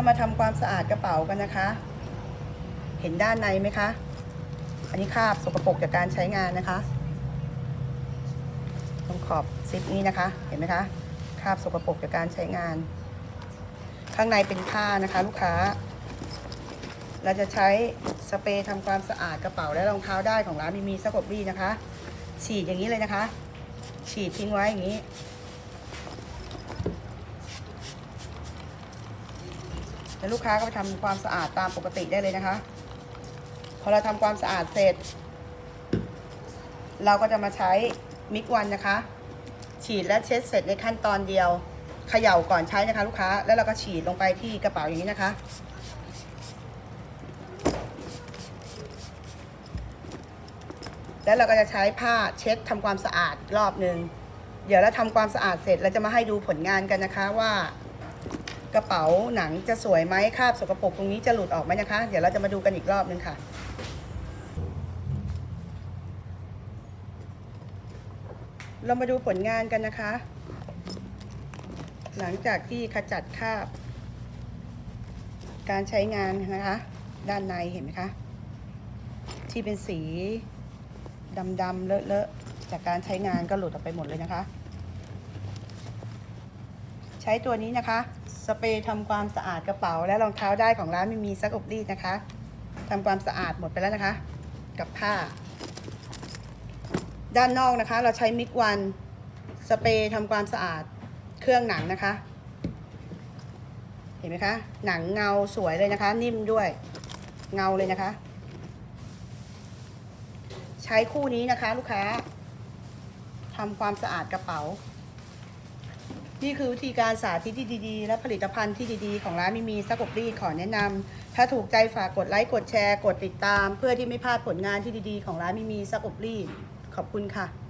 จะมาทำความสะอาดกระเป๋ากันนะคะ เห็นด้านในไหมคะ อันนี้คราบสกปรกจากการใช้งานนะคะตรงขอบซิปนี้นะคะ เห็นไหมคะคราบสกปรกจากการใช้งาน ข้างในเป็นผ้านะคะ ลูกค้า เราจะใช้สเปรย์ทำความสะอาดกระเป๋าและรองเท้าได้ของร้านมีมีสกบรีนะคะ ฉีดอย่างนี้เลยนะคะ ฉีดทิ้งไว้อย่างนี้ แล้วลูกค้าก็ไปทำความสะอาดตามปกติได้เลยนะคะ พอเราทำความสะอาดเสร็จ เราก็จะมาใช้มิกวันนะคะ ฉีดและเช็ดเสร็จในขั้นตอนเดียวเขย่าก่อนใช้นะคะ ลูกค้าแล้วเราก็ฉีดลงไปที่กระเป๋าอย่างนี้นะคะ แล้วเราก็จะใช้ผ้าเช็ดทำความสะอาดรอบหนึ่งเดี๋ยวเราทำความสะอาดเสร็จเราจะมาให้ดูผลงานกันนะคะว่า กระเป๋าหนังจะสวยไหมคราบสกปรกตรงนี้จะหลุดออกไหมนะคะ เดี๋ยวเราจะมาดูกันอีกรอบนึงค่ะ เรามาดูผลงานกันนะคะ หลังจากที่ขจัดคราบ การใช้งานนะคะ ด้านในเห็นไหมคะ ที่เป็นสีดำๆเลอะๆจากการใช้งานก็หลุดออกไปหมดเลยนะคะ ใช้ตัวนี้นะคะ สเปรย์ทำความสะอาดกระเป๋า และรองเท้าได้ของร้านไม่มีซักอบรีดนะคะทำความสะอาดหมดไปแล้วนะคะ กับผ้า ด้านนอกนะคะ เราใช้มิกวันสเปรย์ทำความสะอาดเครื่องหนังนะคะ เห็นไหมคะ หนังเงาสวยเลยนะคะ นิ่มด้วย เงาเลยนะคะ ใช้คู่นี้นะคะ ลูกค้าทำความสะอาดกระเป๋า นี่คือวิธีการสาธิตที่ดีๆ และผลิตภัณฑ์ที่ดีๆ ของร้านมิมีสักอบรีขอแนะนำถ้าถูกใจฝากกดไลค์กดแชร์ กดติดตาม เพื่อที่ไม่พลาดผลงานที่ดีๆ ของร้านมิมีสักอบรีขอบคุณค่ะ